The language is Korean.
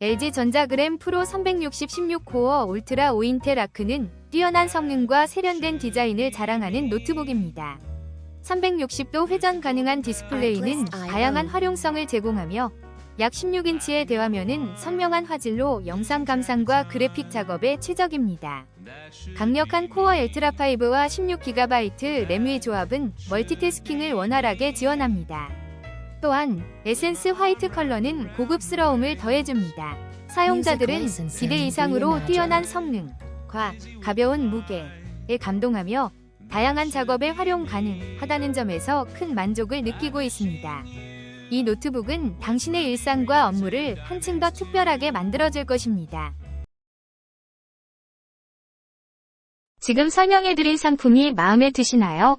LG전자그램 프로 360 16코어 울트라 5인텔 아크는 뛰어난 성능과 세련된 디자인을 자랑하는 노트북입니다. 360도 회전 가능한 디스플레이는 다양한 활용성을 제공하며 약 16인치의 대화면은 선명한 화질로 영상 감상과 그래픽 작업에 최적입니다. 강력한 코어 엘트라5와 16GB 램의 조합은 멀티태스킹을 원활하게 지원합니다. 또한 에센스 화이트 컬러는 고급스러움을 더해줍니다. 사용자들은 기대 이상으로 뛰어난 성능 과 가벼운 무게에 감동하며 다양한 작업에 활용 가능하다는 점에서 큰 만족을 느끼고 있습니다. 이 노트북은 당신의 일상과 업무를 한층 더 특별하게 만들어줄 것입니다. 지금 설명해드린 상품이 마음에 드시나요?